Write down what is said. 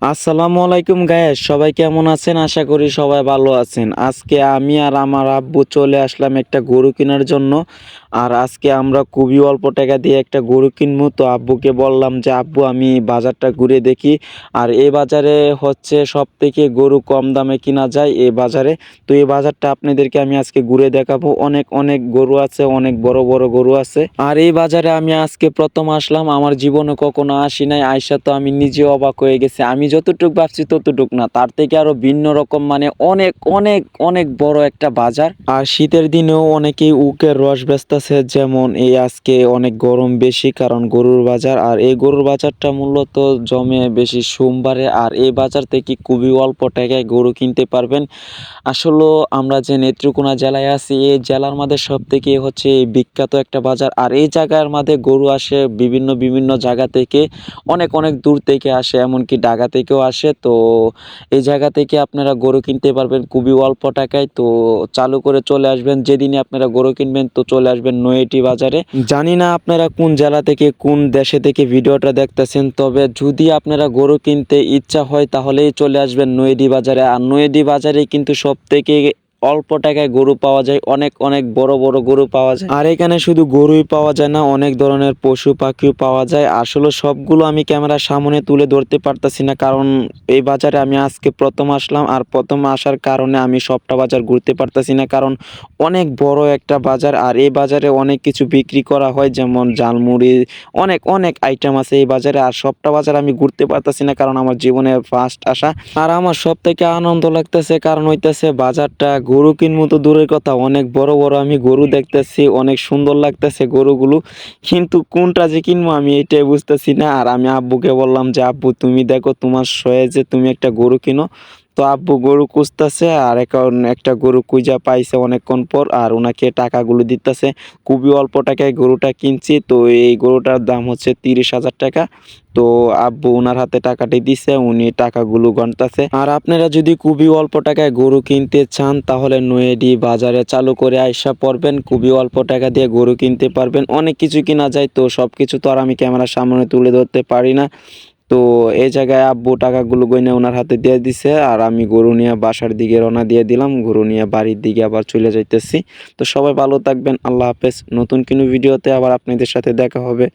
আসসালামু আলাইকুম গায়েস সবাই কেমন আছেন? আশা করি সবাই ভালো আছেন। আজকে আমি আর আমার আব্বু চলে আসলাম একটা গরু কেনার জন্য। আর আজকে আমরা খুবই অল্প টাকা দিয়ে একটা গরু কিনবো। তো আব্বুকে বললাম যে, আব্বু, আমি বাজারটা ঘুরে দেখি। আর এই বাজারে হচ্ছে সব থেকে গরু কম দামে কিনা যায় এই বাজারে। তো এই বাজারটা আপনাদেরকে আমি আজকে ঘুরে দেখাবো। অনেক অনেক গরু আছে, অনেক বড় বড় গরু আছে। আর এই বাজারে আমি আজকে প্রথম আসলাম। আমার জীবনে কখনো আসি নাই। আয়সা তো আমি নিজে অবাক হয়ে গেছি। আমি যতটুক ভাবছি ততটুক না। তার থেকে আরও ভিন্ন রকম মানে অনেক অনেক অনেক বড় একটা বাজার। আর শীতের দিনেও অনেকেই উকের রস বেচতেছে, যেমন এই আজকে অনেক গরম বেশি কারণ গরুর বাজার। আর এই গরুর বাজারটা মূলত জমে বেশি সোমবারে, আর এই বাজার থেকে খুবই অল্প টাকায় গরু কিনতে পারবেন। আসলে আমরা যে নেত্রকোনা জেলায় আছি, এই জেলার মধ্যে সব থেকে হচ্ছে বিখ্যাত একটা বাজার। আর এই জায়গার মধ্যে গরু আসে বিভিন্ন বিভিন্ন জায়গা থেকে, অনেক অনেক দূর থেকে আসে, এমনকি ঢাকা থেকেও আসে। তো এই জায়গা থেকে আপনারা গরু কিনতে পারবেন খুবই অল্প টাকায়। তো চালু করে চলে আসবেন। যেদিনে আপনারা গরু কিনবেন, তো চলে আসবেন নয়েটি বাজারে। জানি না আপনারা কোন জেলা থেকে, কোন দেশে থেকে ভিডিওটা দেখতেছেন, তবে যদি আপনারা গরু কিনতে ইচ্ছা হয়, তাহলেই চলে আসবেন নয়েডি বাজারে। আর নয়েডি বাজারে কিন্তু সব থেকে অল্প টাকায় গরু পাওয়া যায়, অনেক অনেক বড় বড় গরু পাওয়া যায়। আর এখানে শুধু গরুই পাওয়া যায় না, অনেক ধরনের পশু পাখিও পাওয়া যায়। আসলে সবগুলো আমি ক্যামেরার সামনে তুলে ধরতে পারতাছি না, কারণ এই বাজারে আমি আজকে প্রথম আসলাম আর প্রথম আসার কারণে আমি সবটা বাজার ঘুরতে পারতাছি না, কারণ অনেক বড় একটা বাজার আর এই বাজারে অনেক কিছু বিক্রি করা হয়, যেমন জালমুড়ি অনেক অনেক আইটেম আছে এই বাজারে আর সবটা বাজার আমি ঘুরতে পারতাছি না, কারণ আমার জীবনে ফার্স্ট আসা। আর আমার সব থেকে আনন্দ লাগতেছে, কারণ হইতেছে বাজারটা গরু কিনবো তো দূরের কথা, অনেক বড় বড় আমি গরু দেখতেছি, অনেক সুন্দর লাগতেছে গরুগুলো। কিন্তু কোনটা যে কিনবো আমি এটাই বুঝতেছি না। আর আমি আব্বুকে বললাম যে, আব্বু, তুমি দেখো তোমার সয়ে যে তুমি একটা গরু কিনো তো আব্বু গরু খুঁজতেছে আর এখন একটা গরু কুইজা পাইছে অনেকক্ষণ পর আর ওনাকে টাকাগুলো দিতেছে। খুবই অল্প টাকায় গরুটা কিনছি। তো এই গরুটার দাম হচ্ছে তিরিশ হাজার টাকা। তো আব্বু ওনার হাতে টাকাটি দিছে, উনি টাকাগুলো গণতাছে আর আপনারা যদি খুবই অল্প টাকায় গরু কিনতে চান, তাহলে নয়েডি বাজারে চালু করে আইসা পড়বেন। খুবই অল্প টাকা দিয়ে গরু কিনতে পারবেন। অনেক কিছু কিনা যায়, তো সব কিছু তো আর আমি ক্যামেরার সামনে তুলে ধরতে পারি না। তো এই জায়গায় আব্বু টাকাগুলো গইনে ওনার হাতে দিয়ে দিছে, আর আমি গরু নিয়ে বাসার দিকে রওনা দিয়ে দিলাম, গরু নিয়ে বাড়ির দিকে আবার চলে যাইতেছি। তো সবাই ভালো থাকবেন, আল্লাহ হাফেজ। নতুন কোনো ভিডিওতে আবার আপনাদের সাথে দেখা হবে।